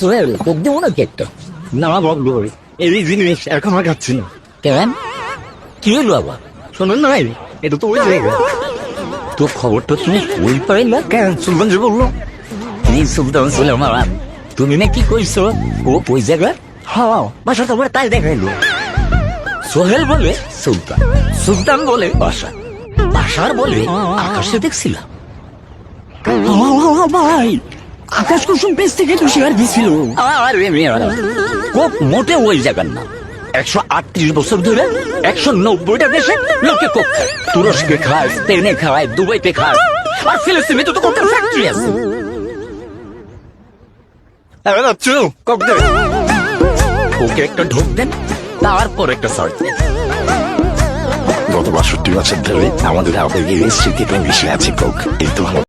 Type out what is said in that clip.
হয়ে না এই এখন খাচ্ছি না কি হলো না এটা তো ওই জায়গা তোর খবরটা তুমি ওই পাইলা কেন সুলতান যে বলল এই সুলতান তুমি না কি কইছো ও ওই জায়গা হ্যাঁ বাসা তো তাই দেখাইলো সোহেল বলে সুলতান সুলতান বলে বাসা বাসার বলে আকাশে দেখছিলাম ভাই আকাশ কুসুম পেজ থেকে দিছিল কোক মোটে ওই জায়গার না। একশো আটত্রিশ বছর ধরে একশো নব্বইটা দেশে লোকে খায়। তুরস্কে খায় স্পেনে খায় দুবাইতে খায়। আর ফিলিস্তিনে তো কোকের ফ্যাক্টরি আছে। ওকে একটা ঢোক দেন তারপর একটা সার্চ দেন। গত বাষট্টি বছর ধরে আমাদের আবেগের স্মৃতিটা মিশে আছে কোক এই তো ভালো